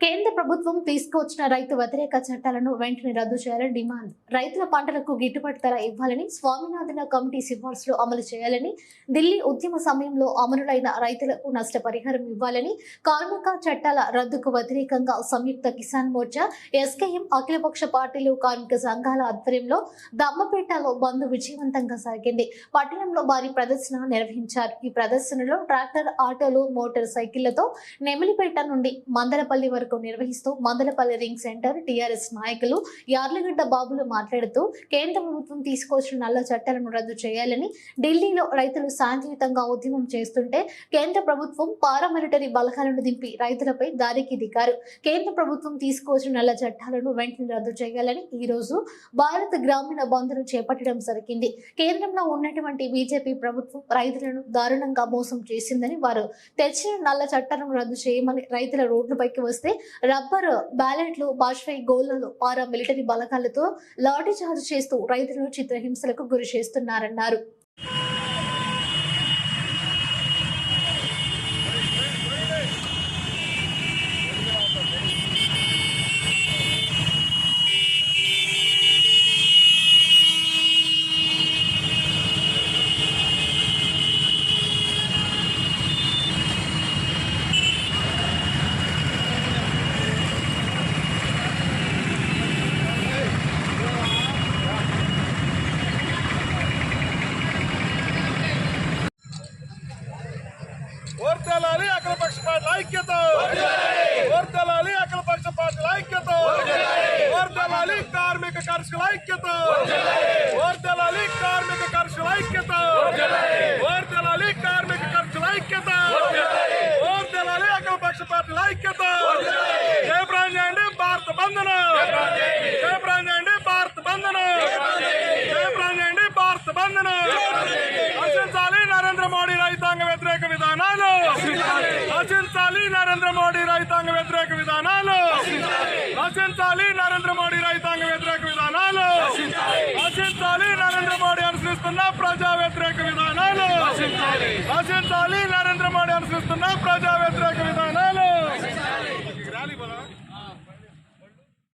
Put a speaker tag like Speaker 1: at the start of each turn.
Speaker 1: కేంద్ర ప్రభుత్వం తీసుకువచ్చిన రైతు వ్యతిరేక చట్టాలను వెంటనే రద్దు చేయాలని డిమాండ్. రైతుల పంటలకు గిట్టుబాటు ధర ఇవ్వాలని స్వామినాథన్ కమిటీ సిఫార్సులు అమలు చేయాలని ఢిల్లీ ఉద్యమ సమయంలో అమరులైన రైతులకు నష్టపరిహారం ఇవ్వాలని కార్మిక చట్టాల రద్దుకు వ్యతిరేకంగా సంయుక్త కిసాన్ మోర్చా ఎస్కేఎం అఖిలపక్ష పార్టీలు కార్మిక సంఘాల ఆధ్వర్యంలో దమ్మపేటలో బంద్ విజయవంతంగా సాగింది. పట్టణంలో భారీ ప్రదర్శన నిర్వహించారు. ఈ ప్రదర్శనలో ట్రాక్టర్ ఆటోలు మోటార్ సైకిళ్ళతో నెమిలిపేట నుండి మందలపల్లి వరకు నిర్వహిస్తూ మందలపల్లి రింగ్ సెంటర్ టీఆర్ఎస్ నాయకులు యార్లగడ్డ బాబులు మాట్లాడుతూ కేంద్ర ప్రభుత్వం తీసుకొచ్చిన నల్ల చట్టాలను రద్దు చేయాలని ఢిల్లీలో రైతులు శాంతియుతంగా ఉద్యమం చేస్తుంటే కేంద్ర ప్రభుత్వం పారామిలిటరీ బలగాలను దింపి రైతులపై దారికి దిగారు. కేంద్ర ప్రభుత్వం తీసుకొచ్చిన నల్ల చట్టాలను వెంటనే రద్దు చేయాలని ఈ రోజు భారత గ్రామీణ బంధును చేపట్టడం జరిగింది. కేంద్రంలో ఉన్నటువంటి బీజేపీ ప్రభుత్వం రైతులను దారుణంగా మోసం చేసిందని వారు తెచ్చిన నల్ల చట్టాలను రద్దు చేయమని రైతుల రోడ్లపైకి వస్తే రబ్బర్ బ్యాలెట్లు బాష్పై గోళ్ళలో పారా మిలిటరీ బలగాలతో లాఠీ చార్జ్ చేస్తూ రైతులను చిత్రహింసలకు గురి చేస్తున్నారన్నారు.
Speaker 2: ఓర్తెలాలి అఖిల పక్ష పార్టీల ఐక్యత. ఓర్తెలాలి అఖిల పక్ష పార్టీల ఐక్యత. ఓర్తెలాలి కార్మిక కర్షకుల ఐక్యత. ఓర్తెలాలి కార్మిక కర్షకుల ఐక్యత. ఓర్తెలాలి కార్మిక కర్షకుల ఐక్యత. ఓర్తెలాలి అఖిల పక్ష పార్టీల ఐక్యత. జయప్రాయం చేయండి భారత బంధన. జయప్రాయం చేయండి భారత బంధన. జయప్రాయం చేయండి భారత బంధన. ప్రజా నరేంద్ర మోడీ అనుసరిస్తున్న ప్రజా